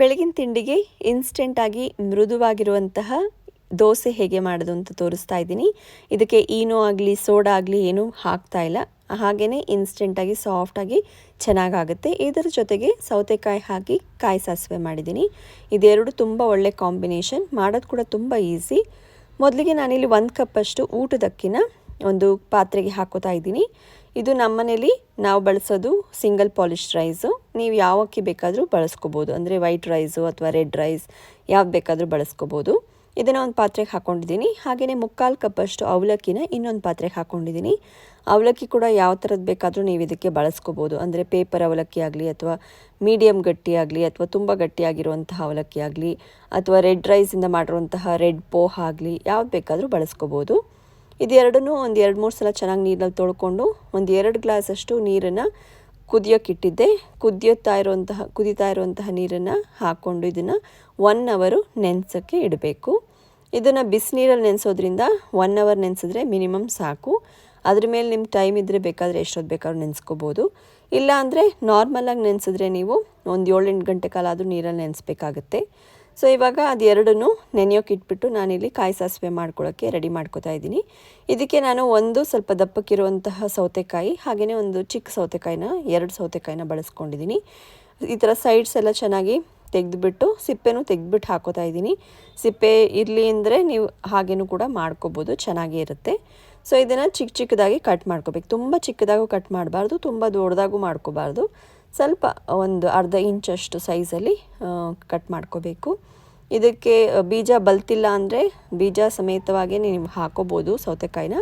ಬೆಳಗಿನ ತಿಂಡಿಗೆ ಇನ್ಸ್ಟೆಂಟಾಗಿ ಮೃದುವಾಗಿರುವಂತಹ ದೋಸೆ ಹೇಗೆ ಮಾಡೋದು ಅಂತ ತೋರಿಸ್ತಾ ಇದ್ದೀನಿ. ಇದಕ್ಕೆ ಈನೋ ಆಗಲಿ, ಸೋಡಾ ಆಗಲಿ ಏನೂ ಹಾಕ್ತಾ ಇಲ್ಲ. ಹಾಗೆಯೇ ಇನ್ಸ್ಟೆಂಟಾಗಿ ಸಾಫ್ಟಾಗಿ ಚೆನ್ನಾಗಾಗುತ್ತೆ. ಇದರ ಜೊತೆಗೆ ಸೌತೆಕಾಯಿ ಹಾಕಿ ಕಾಯಿ ಸಾಸಿವೆ ಮಾಡಿದ್ದೀನಿ. ಇದೆರಡು ತುಂಬ ಒಳ್ಳೆ ಕಾಂಬಿನೇಷನ್ ಮಾಡೋದು ಕೂಡ ತುಂಬ ಈಸಿ ಮೊದಲಿಗೆ ನಾನಿಲ್ಲಿ ಒಂದು ಕಪ್ಪಷ್ಟು ಊಟದಕ್ಕಿನ ಒಂದು ಪಾತ್ರೆಗೆ ಹಾಕೋತಾ ಇದ್ದೀನಿ. ಇದು ನಮ್ಮನೇಲಿ ನಾವು ಬಳಸೋದು ಸಿಂಗಲ್ ಪಾಲಿಶ್ ರೈಸು. ನೀವು ಯಾವ ಬೇಕಾದರೂ ಬಳಸ್ಕೋಬೋದು. ಅಂದರೆ ವೈಟ್ ರೈಸು ಅಥವಾ ರೆಡ್ ರೈಸ್ ಯಾವ್ದು ಬೇಕಾದರೂ ಬಳಸ್ಕೋಬೋದು. ಇದನ್ನು ಒಂದು ಪಾತ್ರೆಗೆ ಹಾಕ್ಕೊಂಡಿದ್ದೀನಿ ಹಾಗೆಯೇ ಮುಕ್ಕಾಲು ಕಪ್ಪಷ್ಟು ಅವಲಕ್ಕಿನ ಇನ್ನೊಂದು ಪಾತ್ರೆಗೆ ಹಾಕ್ಕೊಂಡಿದ್ದೀನಿ ಅವಲಕ್ಕಿ ಕೂಡ ಯಾವ ಥರದ್ದು ಬೇಕಾದರೂ ನೀವು ಇದಕ್ಕೆ ಬಳಸ್ಕೋಬೋದು. ಅಂದರೆ ಪೇಪರ್ ಅವಲಕ್ಕಿ ಆಗಲಿ ಅಥವಾ ಮೀಡಿಯಮ್ ಗಟ್ಟಿ ಆಗಲಿ ಅಥವಾ ತುಂಬ ಗಟ್ಟಿಯಾಗಿರುವಂತಹ ಅವಲಕ್ಕಿ ಆಗಲಿ ಅಥವಾ ರೆಡ್ ರೈಸಿಂದ ಮಾಡಿರುವಂತಹ ರೆಡ್ ಪೋಹ ಆಗಲಿ ಯಾವ್ದು ಬೇಕಾದರೂ ಬಳಸ್ಕೋಬೋದು. ಇದೆರಡನ್ನೂ ಒಂದು ಎರಡು ಮೂರು ಸಲ ಚೆನ್ನಾಗಿ ನೀರಲ್ಲಿ ತೊಳ್ಕೊಂಡು ಒಂದು ಎರಡು ಗ್ಲಾಸಷ್ಟು ನೀರನ್ನು ಕುದಿಯೋಕ್ಕಿಟ್ಟಿದ್ದೆ ಕುದಿಯುತ್ತಾ ಇರುವಂತಹ, ಕುದೀತಾ ಇರುವಂತಹ ನೀರನ್ನು ಹಾಕ್ಕೊಂಡು ಇದನ್ನು ಒನ್ ಅವರು ನೆನೆಸೋಕ್ಕೆ ಇಡಬೇಕು. ಇದನ್ನು ಬಿಸಿನೀರಲ್ಲಿ ನೆನೆಸೋದ್ರಿಂದ ಒನ್ ಅವರ್ ನೆನೆಸಿದ್ರೆ ಮಿನಿಮಮ್ ಸಾಕು. ಅದ್ರ ಮೇಲೆ ನಿಮ್ಮ ಟೈಮ್ ಇದ್ದರೆ ಬೇಕಾದರೆ ಎಷ್ಟೊತ್ತು ಬೇಕಾದ್ರೂ ನೆನೆಸ್ಕೋಬೋದು. ಇಲ್ಲ ಅಂದರೆ ನಾರ್ಮಲಾಗಿ ನೆನೆಸಿದ್ರೆ ನೀವು ಒಂದು ಏಳೆಂಟು ಗಂಟೆ ಕಾಲ ಆದರೂ ನೀರಲ್ಲಿ ನೆನೆಸ್ಬೇಕಾಗತ್ತೆ. ಸೊ ಇವಾಗ ಅದು ಎರಡನ್ನೂ ನೆನೆಯೋಕೆ ಇಟ್ಬಿಟ್ಟು ನಾನಿಲ್ಲಿ ಕಾಯಿ ಸಾಸಿವೆ ಮಾಡ್ಕೊಳ್ಳೋಕ್ಕೆ ರೆಡಿ ಮಾಡ್ಕೋತಾ ಇದ್ದೀನಿ. ಇದಕ್ಕೆ ನಾನು ಒಂದು ಸ್ವಲ್ಪ ದಪ್ಪಕ್ಕಿರುವಂತಹ ಸೌತೆಕಾಯಿ ಹಾಗೆಯೇ ಒಂದು ಚಿಕ್ಕ ಸೌತೆಕಾಯಿನ, ಎರಡು ಸೌತೆಕಾಯಿನ ಬಳಸ್ಕೊಂಡಿದ್ದೀನಿ. ಈ ಥರ ಸೈಡ್ಸ್ ಎಲ್ಲ ಚೆನ್ನಾಗಿ ತೆಗೆದುಬಿಟ್ಟು, ಸಿಪ್ಪೆನೂ ತೆಗೆದುಬಿಟ್ಟು ಹಾಕೋತಾ ಇದ್ದೀನಿ. ಸಿಪ್ಪೆ ಇರಲಿ ಅಂದರೆ ನೀವು ಹಾಗೇನೂ ಕೂಡ ಮಾಡ್ಕೋಬೋದು, ಚೆನ್ನಾಗೇ ಇರುತ್ತೆ. ಸೊ ಇದನ್ನು ಚಿಕ್ಕ ಚಿಕ್ಕದಾಗಿ ಕಟ್ ಮಾಡ್ಕೋಬೇಕು. ತುಂಬ ಚಿಕ್ಕದಾಗೂ ಕಟ್ ಮಾಡಬಾರ್ದು, ತುಂಬ ದೊಡ್ಡದಾಗೂ ಮಾಡ್ಕೋಬಾರ್ದು. ಸ್ವಲ್ಪ ಒಂದು ಅರ್ಧ ಇಂಚಷ್ಟು ಸೈಜಲ್ಲಿ ಕಟ್ ಮಾಡ್ಕೋಬೇಕು. ಇದಕ್ಕೆ ಬೀಜ ಬಲ್ತಿಲ್ಲ ಅಂದರೆ ಬೀಜ ಸಮೇತವಾಗಿ ನೀವು ಹಾಕೋಬೋದು ಸೌತೆಕಾಯಿನ.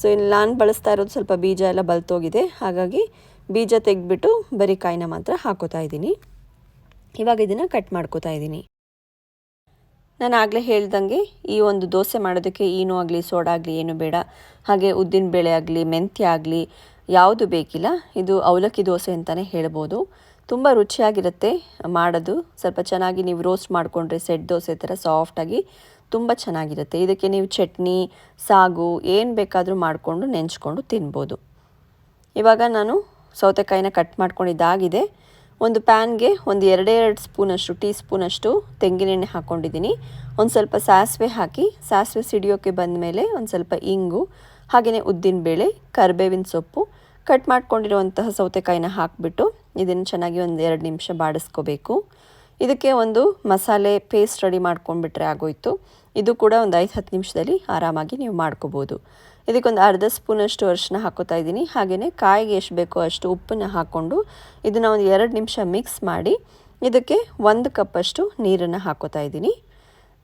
ಸೊ ಇಲ್ಲಿ ನಾನು ಬಳಸ್ತಾ ಇರೋದು ಸ್ವಲ್ಪ ಬೀಜ ಎಲ್ಲ ಬಲ್ತೋಗಿದೆ. ಹಾಗಾಗಿ ಬೀಜ ತೆಗೆದ್ಬಿಟ್ಟು ಬರೀ ಕಾಯಿನ ಮಾತ್ರ ಹಾಕೋತಾ ಇದ್ದೀನಿ. ಇವಾಗ ಇದನ್ನು ಕಟ್ ಮಾಡ್ಕೋತಾ ಇದ್ದೀನಿ. ನಾನು ಆಗಲೇ ಹೇಳ್ದಂಗೆ ಈ ಒಂದು ದೋಸೆ ಮಾಡೋದಕ್ಕೆ ಏನೂ ಆಗಲಿ, ಸೋಡಾ ಆಗಲಿ ಏನು ಬೇಡ. ಹಾಗೆ ಉದ್ದಿನ ಬೇಳೆ ಆಗಲಿ, ಮೆಂತ್ಯ ಆಗಲಿ ಯಾವುದು ಬೇಕಿಲ್ಲ. ಇದು ಅವಲಕ್ಕಿ ದೋಸೆ ಅಂತಲೇ ಹೇಳ್ಬೋದು. ತುಂಬ ರುಚಿಯಾಗಿರುತ್ತೆ ಮಾಡೋದು. ಸ್ವಲ್ಪ ಚೆನ್ನಾಗಿ ನೀವು ರೋಸ್ಟ್ ಮಾಡಿಕೊಂಡ್ರೆ ಸೆಟ್ ದೋಸೆ ಥರ ಸಾಫ್ಟಾಗಿ ತುಂಬ ಚೆನ್ನಾಗಿರುತ್ತೆ. ಇದಕ್ಕೆ ನೀವು ಚಟ್ನಿ, ಸಾಗು ಏನು ಬೇಕಾದರೂ ಮಾಡಿಕೊಂಡು ನೆಂಚ್ಕೊಂಡು ತಿನ್ಬೋದು. ಇವಾಗ ನಾನು ಸೌತೆಕಾಯಿನ ಕಟ್ ಮಾಡ್ಕೊಂಡಿದ್ದಾಗಿದೆ. ಒಂದು ಪ್ಯಾನ್ಗೆ ಒಂದು ಎರಡೆರಡು ಎರಡು ಸ್ಪೂನಷ್ಟು ಟೀ ಸ್ಪೂನಷ್ಟು ತೆಂಗಿನೆಣ್ಣೆ ಹಾಕ್ಕೊಂಡಿದ್ದೀನಿ ಒಂದು ಸ್ವಲ್ಪ ಸಾಸಿವೆ ಹಾಕಿ, ಸಾಸಿವೆ ಸಿಡಿಯೋಕ್ಕೆ ಬಂದ ಮೇಲೆ ಒಂದು ಸ್ವಲ್ಪ ಇಂಗು ಹಾಗೆಯೇ ಉದ್ದಿನಬೇಳೆ ಕರಿಬೇವಿನ ಸೊಪ್ಪು ಕಟ್ ಮಾಡ್ಕೊಂಡಿರುವಂತಹ ಸೌತೆಕಾಯಿನ ಹಾಕಿಬಿಟ್ಟು ಇದನ್ನು ಚೆನ್ನಾಗಿ ಒಂದು ಎರಡು ನಿಮಿಷ ಬಾಡಿಸ್ಕೋಬೇಕು. ಇದಕ್ಕೆ ಒಂದು ಮಸಾಲೆ ಪೇಸ್ಟ್ ರೆಡಿ ಮಾಡ್ಕೊಂಡ್ಬಿಟ್ರೆ ಆಗೋಯ್ತು. ಇದು ಕೂಡ ಒಂದು ಐದು, ಹತ್ತು ನಿಮಿಷದಲ್ಲಿ ಆರಾಮಾಗಿ ನೀವು ಮಾಡ್ಕೋಬೋದು. ಇದಕ್ಕೊಂದು ಅರ್ಧ ಸ್ಪೂನಷ್ಟು ಅರಿಶಿನ ಹಾಕೋತಾ ಇದ್ದೀನಿ. ಹಾಗೆಯೇ ಕಾಯಿಗೆ ಎಷ್ಟು ಬೇಕೋ ಅಷ್ಟು ಉಪ್ಪನ್ನು ಹಾಕ್ಕೊಂಡು ಇದನ್ನು ಒಂದು ಎರಡು ನಿಮಿಷ ಮಿಕ್ಸ್ ಮಾಡಿ, ಇದಕ್ಕೆ ಒಂದು ಕಪ್ಪಷ್ಟು ನೀರನ್ನು ಹಾಕೋತಾ ಇದ್ದೀನಿ.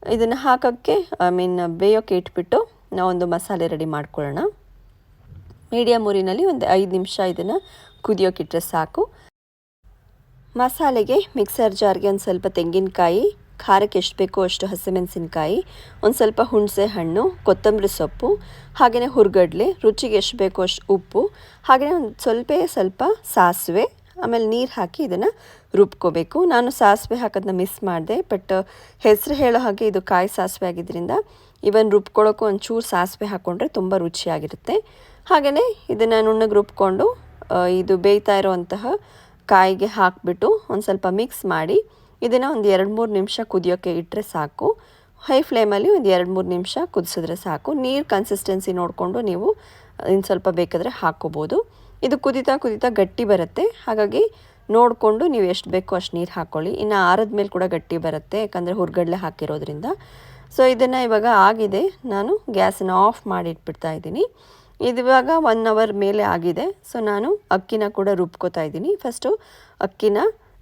ಇದನ್ನು ಹಾಕೋಕ್ಕೆ ಐ ಮೀನ್ ಬೇಯೋಕ್ಕೆ ಇಟ್ಬಿಟ್ಟು ನಾವೊಂದು ಮಸಾಲೆ ರೆಡಿ ಮಾಡ್ಕೊಳ್ಳೋಣ. ಮೀಡಿಯಮ್ ಊರಿನಲ್ಲಿ ಒಂದು ಐದು ನಿಮಿಷ ಇದನ್ನು ಕುದಿಯೋಕ್ಕಿಟ್ರೆ ಸಾಕು. ಮಸಾಲೆಗೆ ಮಿಕ್ಸರ್ ಜಾರ್ಗೆ ಒಂದು ಸ್ವಲ್ಪ ತೆಂಗಿನಕಾಯಿ, ಖಾರಕ್ಕೆ ಎಷ್ಟು ಬೇಕೋ ಅಷ್ಟು ಹಸಿಮೆಣಸಿನ್ಕಾಯಿ, ಒಂದು ಸ್ವಲ್ಪ ಹುಣಸೆ ಹಣ್ಣು, ಕೊತ್ತಂಬರಿ ಸೊಪ್ಪು ಹಾಗೆಯೇ ಹುರ್ಗಡ್ಲೆ, ರುಚಿಗೆ ಎಷ್ಟು ಬೇಕೋ ಅಷ್ಟು ಉಪ್ಪು ಹಾಗೆಯೇ ಒಂದು ಸ್ವಲ್ಪ ಸ್ವಲ್ಪ ಸಾಸಿವೆ ಆಮೇಲೆ ನೀರು ಹಾಕಿ ಇದನ್ನು ರುಬ್ಕೋಬೇಕು. ನಾನು ಸಾಸಿವೆ ಹಾಕೋದನ್ನ ಮಿಸ್ ಮಾಡಿದೆ ಬಟ್ ಹೆಸರು ಹೇಳೋ ಹಾಗೆ ಇದು ಕಾಯಿ ಸಾಸಿವೆ ಆಗಿದ್ದರಿಂದ ಇವನ್ ರುಬ್ಕೊಳ್ಳೋಕ್ಕೂ ಒಂಚೂರು ಸಾಸಿವೆ ಹಾಕ್ಕೊಂಡ್ರೆ ತುಂಬ ರುಚಿಯಾಗಿರುತ್ತೆ. ಹಾಗೆಯೇ ಇದನ್ನು ನುಣ್ಣಗೆ ರುಬ್ಕೊಂಡು ಇದು ಬೇಯ್ತಾ ಇರೋವಂತಹ ಕಾಯಿಗೆ ಹಾಕಿಬಿಟ್ಟು ಒಂದು ಸ್ವಲ್ಪ ಮಿಕ್ಸ್ ಮಾಡಿ ಇದನ್ನು ಒಂದು ಎರಡು ಮೂರು ನಿಮಿಷ ಕುದಿಯೋಕ್ಕೆ ಇಟ್ಟರೆ ಸಾಕು. ಹೈ ಫ್ಲೇಮಲ್ಲಿ ಒಂದು ಎರಡು ಮೂರು ನಿಮಿಷ ಕುದಿಸಿದ್ರೆ ಸಾಕು. ನೀರು ಕನ್ಸಿಸ್ಟೆನ್ಸಿ ನೋಡಿಕೊಂಡು ನೀವು ಇನ್ನು ಸ್ವಲ್ಪ ಬೇಕಾದರೆ ಹಾಕ್ಕೋಬೋದು. ಇದು ಕುದಿತಾ ಕುದಿತಾ ಗಟ್ಟಿ ಬರುತ್ತೆ. ಹಾಗಾಗಿ ನೋಡಿಕೊಂಡು ನೀವು ಎಷ್ಟು ಬೇಕೋ ಅಷ್ಟು ನೀರು ಹಾಕ್ಕೊಳ್ಳಿ ಇನ್ನು ಆರದ ಮೇಲೆ ಕೂಡ ಗಟ್ಟಿ ಬರುತ್ತೆ, ಯಾಕಂದರೆ ಹುರ್ಗಡ್ಲೆ ಹಾಕಿರೋದ್ರಿಂದ. ಸೊ ಇದನ್ನು ಇವಾಗ ಆಗಿದೆ. ನಾನು ಗ್ಯಾಸನ್ನು ಆಫ್ ಮಾಡಿ ಇಟ್ಬಿಡ್ತಾ ಇದ್ದೀನಿ. ಇದಿವಾಗ ಒನ್ ಅವರ್ ಮೇಲೆ ಆಗಿದೆ. ಸೊ ನಾನು ಅಕ್ಕಿನ ಕೂಡ ರುಬ್ಕೋತಾ ಇದ್ದೀನಿ. ಫಸ್ಟು ಅಕ್ಕಿನ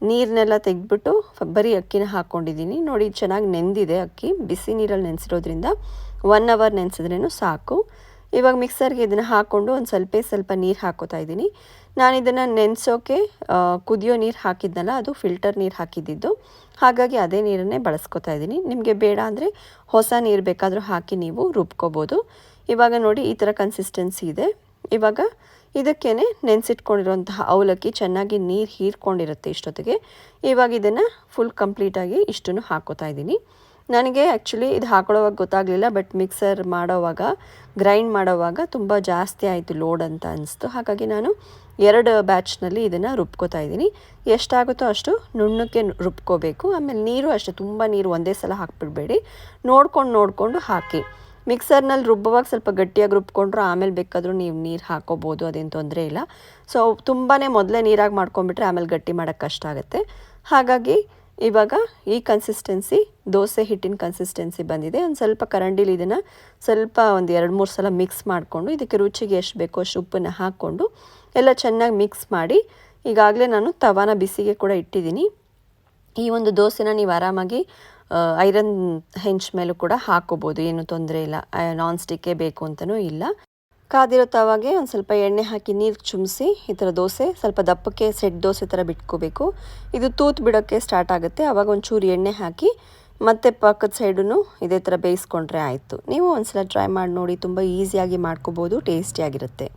ನೀರನ್ನೆಲ್ಲ ತೆಗೆದ್ಬಿಟ್ಟು ಬರೀ ಅಕ್ಕಿನ ಹಾಕ್ಕೊಂಡಿದ್ದೀನಿ ನೋಡಿ, ಚೆನ್ನಾಗಿ ನೆಂದಿದೆ ಅಕ್ಕಿ. ಬಿಸಿ ನೀರಲ್ಲಿ ನೆನೆಸಿರೋದ್ರಿಂದ ಒನ್ ಅವರ್ ನೆನೆಸಿದ್ರೇನು ಸಾಕು. ಇವಾಗ ಮಿಕ್ಸರ್ಗೆ ಇದನ್ನು ಹಾಕ್ಕೊಂಡು ಒಂದು ಸ್ವಲ್ಪ ಸ್ವಲ್ಪ ನೀರು ಹಾಕೋತಾ ಇದ್ದೀನಿ. ನಾನು ಇದನ್ನು ನೆನೆಸೋಕೆ ಕುದಿಯೋ ನೀರು ಹಾಕಿದ್ನಲ್ಲ, ಅದು ಫಿಲ್ಟರ್ ನೀರು ಹಾಕಿದ್ದಿದ್ದು. ಹಾಗಾಗಿ ಅದೇ ನೀರನ್ನೇ ಬಳಸ್ಕೊತಾ ಇದ್ದೀನಿ. ನಿಮಗೆ ಬೇಡ ಅಂದರೆ ಹೊಸ ನೀರು ಬೇಕಾದರೂ ಹಾಕಿ ನೀವು ರುಬ್ಕೋಬೋದು. ಇವಾಗ ನೋಡಿ ಈ ಥರ ಕನ್ಸಿಸ್ಟೆನ್ಸಿ ಇದೆ. ಇವಾಗ ಇದಕ್ಕೇ ನೆನೆಸಿಟ್ಕೊಂಡಿರುವಂತಹ ಅವಲಕ್ಕಿ ಚೆನ್ನಾಗಿ ನೀರು ಹೀರ್ಕೊಂಡಿರುತ್ತೆ ಇಷ್ಟೊತ್ತಿಗೆ. ಇವಾಗ ಇದನ್ನು ಫುಲ್ ಕಂಪ್ಲೀಟಾಗಿ ಇಷ್ಟನ್ನು ಹಾಕೋತಾ ಇದ್ದೀನಿ. ನನಗೆ ಆ್ಯಕ್ಚುಲಿ ಇದು ಹಾಕೊಳ್ಳೋವಾಗ ಗೊತ್ತಾಗಲಿಲ್ಲ ಬಟ್ ಮಿಕ್ಸರ್ ಮಾಡೋವಾಗ ಗ್ರೈಂಡ್ ಮಾಡೋವಾಗ ತುಂಬ ಜಾಸ್ತಿ ಆಯಿತು ಲೋಡ್ ಅಂತ ಅನಿಸ್ತು. ಹಾಗಾಗಿ ನಾನು ಎರಡು ಬ್ಯಾಚ್ನಲ್ಲಿ ಇದನ್ನು ರುಬ್ಕೋತಾ ಇದ್ದೀನಿ. ಎಷ್ಟಾಗುತ್ತೋ ಅಷ್ಟು ನುಣ್ಣಕ್ಕೆ ರುಬ್ಕೋಬೇಕು. ಆಮೇಲೆ ನೀರು ಅಷ್ಟೇ, ತುಂಬ ನೀರು ಒಂದೇ ಸಲ ಹಾಕ್ಬಿಡ್ಬೇಡಿ. ನೋಡ್ಕೊಂಡು ನೋಡಿಕೊಂಡು ಹಾಕಿ. ಮಿಕ್ಸರ್ನಲ್ಲಿ ರುಬ್ಬುವಾಗ ಸ್ವಲ್ಪ ಗಟ್ಟಿಯಾಗಿ ರುಬ್ಕೊಂಡ್ರು ಆಮೇಲೆ ಬೇಕಾದರೂ ನೀವು ನೀರು ಹಾಕೋಬೋದು, ಅದೇನು ತೊಂದರೆ ಇಲ್ಲ. ಸೊ ತುಂಬಾ ಮೊದಲೇ ನೀರಾಗಿ ಮಾಡ್ಕೊಂಡ್ಬಿಟ್ರೆ ಆಮೇಲೆ ಗಟ್ಟಿ ಮಾಡೋಕ್ಕೆ ಕಷ್ಟ ಆಗುತ್ತೆ. ಹಾಗಾಗಿ ಇವಾಗ ಈ ಕನ್ಸಿಸ್ಟೆನ್ಸಿ ದೋಸೆ ಹಿಟ್ಟಿನ ಕನ್ಸಿಸ್ಟೆನ್ಸಿ ಬಂದಿದೆ. ಒಂದು ಸ್ವಲ್ಪ ಕರಂಡಿಲಿ ಇದನ್ನು ಸ್ವಲ್ಪ ಒಂದು ಎರಡು ಮೂರು ಸಲ ಮಿಕ್ಸ್ ಮಾಡಿಕೊಂಡು, ಇದಕ್ಕೆ ರುಚಿಗೆ ಎಷ್ಟು ಬೇಕೋ ಅಷ್ಟು ಉಪ್ಪನ್ನು ಹಾಕ್ಕೊಂಡು, ಎಲ್ಲ ಚೆನ್ನಾಗಿ ಮಿಕ್ಸ್ ಮಾಡಿ, ಈಗಾಗಲೇ ನಾನು ತವಾನ ಬಿಸಿಗೆ ಕೂಡ ಇಟ್ಟಿದ್ದೀನಿ. ಈ ಒಂದು ದೋಸೆನ ನೀವು ಆರಾಮಾಗಿ ಐರನ್ ಹೆಂಚ್ ಮೇಲೂ ಕೂಡ ಹಾಕೋಬೋದು. ಏನು ತೊಂದರೆ ಇಲ್ಲ. ನಾನ್ ಸ್ಟಿಕ್ಕೇ ಬೇಕು ಅಂತಲೂ ಇಲ್ಲ. ಕಾದಿರೋ ತವಾಗೆ ಒಂದು ಸ್ವಲ್ಪ ಎಣ್ಣೆ ಹಾಕಿ ನೀರು ಚುಮ್ಸಿ ಈ ಥರ ದೋಸೆ, ಸ್ವಲ್ಪ ದಪ್ಪಕ್ಕೆ ಸೆಟ್ ದೋಸೆ ಥರ ಬಿಟ್ಕೋಬೇಕು. ಇದು ತೂತು ಬಿಡೋಕ್ಕೆ ಸ್ಟಾರ್ಟ್ ಆಗುತ್ತೆ. ಆವಾಗ ಒಂಚೂರು ಎಣ್ಣೆ ಹಾಕಿ ಮತ್ತೆ ಪಕ್ಕದ ಸೈಡೂ ಇದೇ ಥರ ಬೇಯಿಸ್ಕೊಂಡ್ರೆ ಆಯಿತು. ನೀವು ಒಂದ್ಸಲ ಟ್ರೈ ಮಾಡಿ ನೋಡಿ, ತುಂಬ ಈಸಿಯಾಗಿ ಮಾಡ್ಕೋಬೋದು ಟೇಸ್ಟಿಯಾಗಿರುತ್ತೆ